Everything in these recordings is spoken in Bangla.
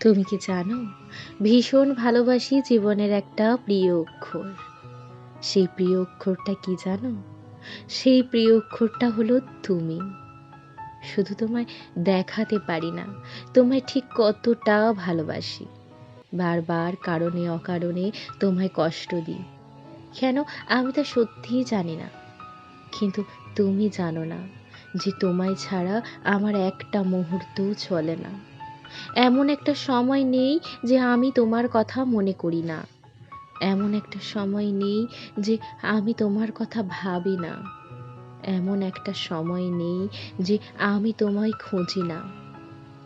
তুমি কি জানো? ভীষণ ভালোবাসি জীবনের একটা প্রিয় অক্ষর। সেই প্রিয় অক্ষরটা কি জানো? সেই প্রিয় অক্ষরটা হলো তুমি। শুধু তোমায় দেখাতে পারি না, তোমায় ঠিক কতটা ভালোবাসি। বারবার কারণে অকারণে তোমায় কষ্ট দিই। কেন? আমি তা সত্যিই জানি না। কিন্তু তুমি জানো না যে তোমায় ছাড়া আমার একটা মুহূর্তও চলে না। এমন একটা সময় নেই যে আমি তোমার কথা মনে করি না। এমন একটা সময় নেই যে আমি তোমার কথা ভাবি না। এমন একটা সময় নেই যে আমি তোমায় খুঁজি না।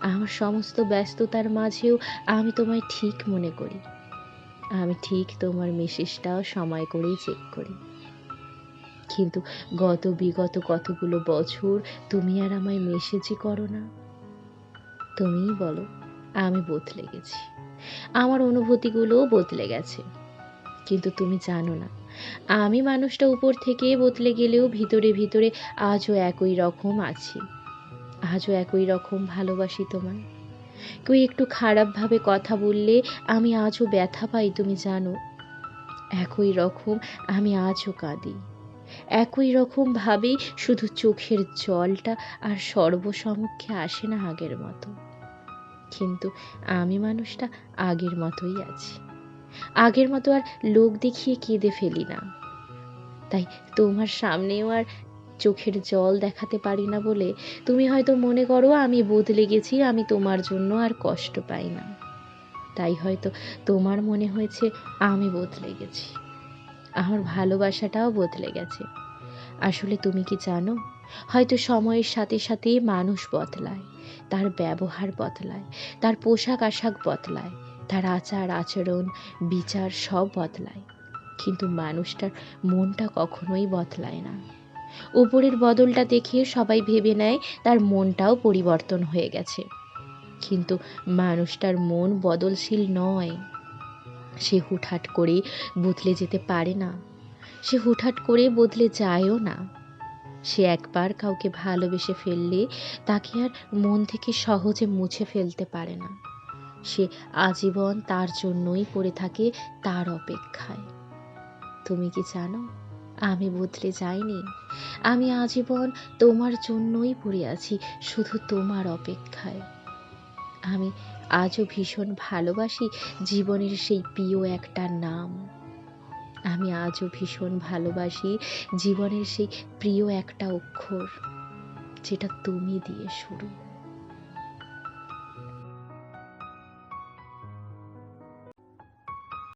আমার সমস্ত ব্যস্ততার মাঝেও আমি তোমায় ঠিক মনে করি। আমি ঠিক তোমার মেসেজটাও সময় করেই চেক করি। কিন্তু গত বিগত কতগুলো বছর তুমি আর আমায় মেসেজই করো না। তুমিই বলো, আমি বদলে গেছি। আমার অনুভূতিগুলোও বদলে গেছে। কিন্তু তুমি জানো না, আমি মানুষটা উপর থেকে বদলে গেলেও ভিতরে ভিতরে আজও একই রকম আছি। আজও একই রকম ভালোবাসি তোমায়। কেউ একটু খারাপভাবে কথা বললে আমি আজও ব্যথা পাই, তুমি জানো। একই রকম আমি আজও কাঁদি। একই রকমভাবেই শুধু চোখের জলটা আর সর্বসমক্ষে আসে না আগের মতো। কিন্তু আমি মানুষটা আগের মতোই আছি। আগের মতো আর লোক দেখিয়ে কেঁদে ফেলি না। তাই তোমার সামনেও আর চোখের জল দেখাতে পারি না বলে তুমি হয়তো মনে করো আমি বদলে গেছি, আমি তোমার জন্য আর কষ্ট পাই না। তাই হয়তো তোমার মনে হয়েছে আমি বদলে গেছি। আমার ভালোবাসাটাও বদলে গেছে। আসলে তুমি কি জানো? হয়তো সময়ের সাথে সাথে মানুষ বদলায়, তার ব্যবহার বদলায়, তার পোশাক আশাক বদলায়, তার আচার, আচরণ, বিচার সব বদলায়। কিন্তু মানুষটার মনটা কখনোই বদলায় না। উপরের বদলটা দেখে সবাই ভেবে নেয় তার মনটাও পরিবর্তন হয়ে গেছে। কিন্তু মানুষটার মন বদলশীল নয়। সে হুটহাট করে বদলে যেতে পারে না। সে হুটহাট করে বদলে যায়ও না। সে একবার কাউকে ভালোবেসে ফেললে তাকে আর মন থেকে সহজে মুছে ফেলতে পারে না। সে আজীবন তার জন্যই পড়ে থাকে তার অপেক্ষায়। তুমি কি জানো, আমি বদলে যাইনি। আমি আজীবন তোমার জন্যই পড়ে আছি, শুধু তোমার অপেক্ষায়। আমি আজও ভীষণ ভালোবাসি জীবনের সেই প্রিয় একটা নাম। আমি আজও ভীষণ ভালোবাসি জীবনের সেই প্রিয় একটা অক্ষর, যেটা তুমি দিয়ে শুরু।